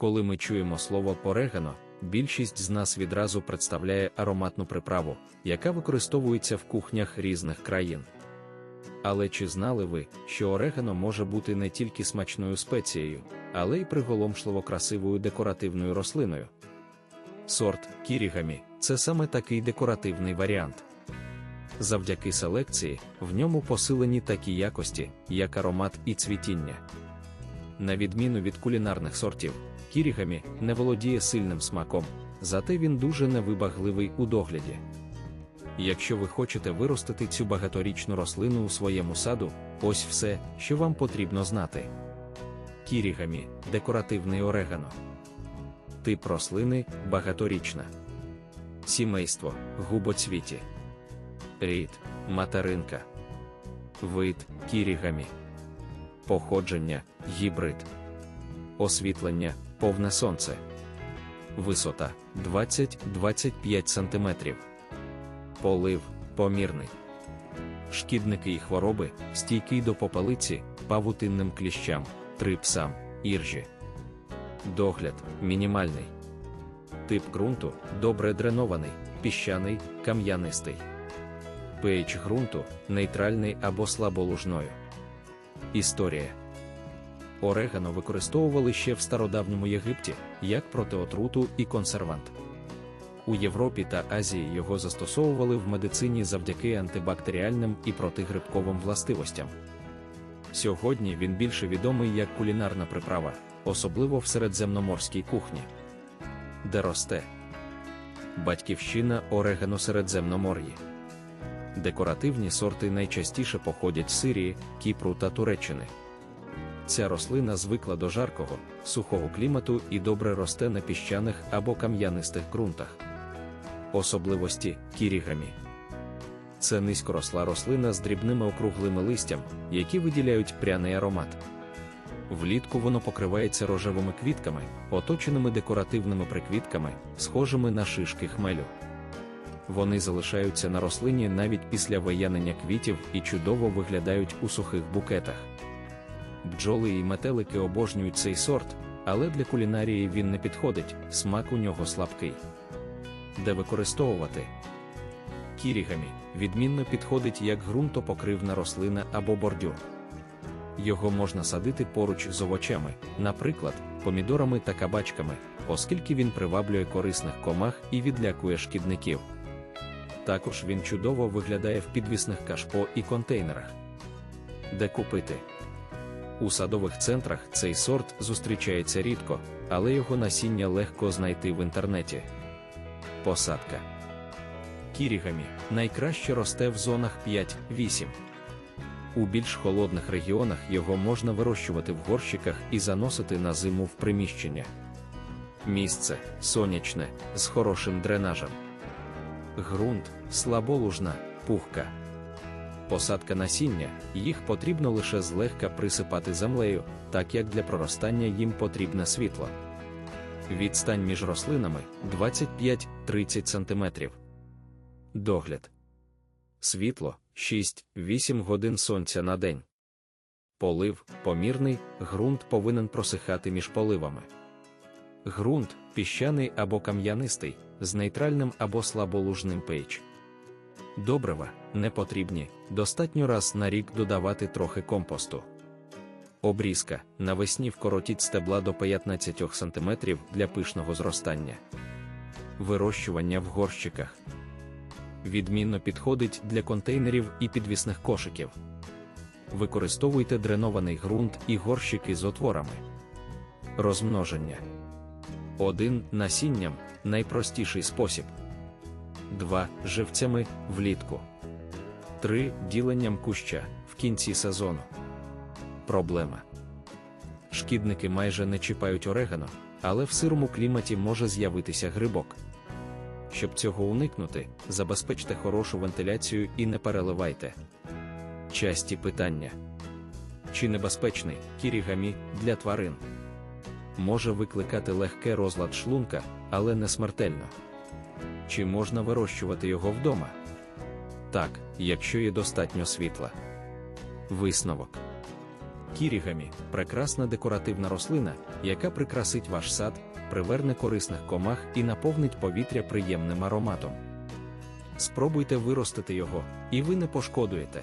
Коли ми чуємо слово орегано, більшість з нас відразу представляє ароматну приправу, яка використовується в кухнях різних країн. Але чи знали ви, що орегано може бути не тільки смачною спецією, але й приголомшливо красивою декоративною рослиною? Сорт кірігамі це саме такий декоративний варіант. Завдяки селекції в ньому посилені такі якості, як аромат і цвітіння. На відміну від кулінарних сортів, кірігамі не володіє сильним смаком, зате він дуже невибагливий у догляді. Якщо ви хочете виростити цю багаторічну рослину у своєму саду, ось все, що вам потрібно знати. Кірігамі декоративний орегано. Тип рослини багаторічна. Сімейство губоцвіті. Рід материнка. Вид кірігамі. Походження гібрид. Освітлення повне сонце. Висота 20-25 см. Полив помірний. Шкідники і хвороби стійкий до попелиці, павутинним кліщам, трипсам, іржі. Догляд мінімальний. Тип ґрунту добре дренований, піщаний, кам'янистий. pH ґрунту нейтральний або слаболужною. Історія Орегано використовували ще в стародавньому Єгипті як протиотруту і консервант. У Європі та Азії його застосовували в медицині завдяки антибактеріальним і протигрибковим властивостям. Сьогодні він більше відомий як кулінарна приправа, особливо в середземноморській кухні. Де росте Батьківщина Орегано Середземномор'ї. Декоративні сорти найчастіше походять з Сирії, Кіпру та Туреччини. Ця рослина звикла до жаркого, сухого клімату і добре росте на піщаних або кам'янистих ґрунтах. Особливості кірігамі. Це низькоросла рослина з дрібними округлими листям, які виділяють пряний аромат. Влітку воно покривається рожевими квітками, оточеними декоративними приквітками, схожими на шишки хмелю. Вони залишаються на рослині навіть після виянення квітів і чудово виглядають у сухих букетах. Бджоли і метелики обожнюють цей сорт, але для кулінарії він не підходить, смак у нього слабкий. Де використовувати кірігамі відмінно підходить як ґрунтопокривна рослина або бордюр. Його можна садити поруч з овочами, наприклад, помідорами та кабачками, оскільки він приваблює корисних комах і відлякує шкідників. Також він чудово виглядає в підвісних кашпо і контейнерах. Де купити? У садових центрах цей сорт зустрічається рідко, але його насіння легко знайти в інтернеті. Посадка кірігамі найкраще росте в зонах 5-8. У більш холодних регіонах його можна вирощувати в горщиках і заносити на зиму в приміщення. Місце сонячне з хорошим дренажем. Грунт слаболужна, пухка. Посадка насіння, їх потрібно лише злегка присипати землею, так як для проростання їм потрібне світло. Відстань між рослинами 25-30 см. Догляд. Світло 6-8 годин сонця на день. Полив помірний, ґрунт повинен просихати між поливами. Ґрунт піщаний або кам'янистий, з нейтральним або слаболужним pH. Добрива не потрібні, достатньо раз на рік додавати трохи компосту. Обрізка навесні вкоротіть стебла до 15 см для пишного зростання. Вирощування в горщиках відмінно підходить для контейнерів і підвісних кошиків. Використовуйте дренований ґрунт і горщики з отворами. Розмноження 1. Насінням найпростіший спосіб. 2. Живцями влітку. 3. Діленням куща в кінці сезону. Проблема. Шкідники майже не чіпають орегано, але в сирому кліматі може з'явитися грибок. Щоб цього уникнути, забезпечте хорошу вентиляцію і не переливайте. Часті питання: чи небезпечний кірігамі для тварин? Може викликати легке розлад шлунка, але не смертельно. Чи можна вирощувати його вдома? Так, якщо є достатньо світла. Висновок. Кірігамі прекрасна декоративна рослина, яка прикрасить ваш сад, приверне корисних комах і наповнить повітря приємним ароматом. Спробуйте виростити його, і ви не пошкодуєте.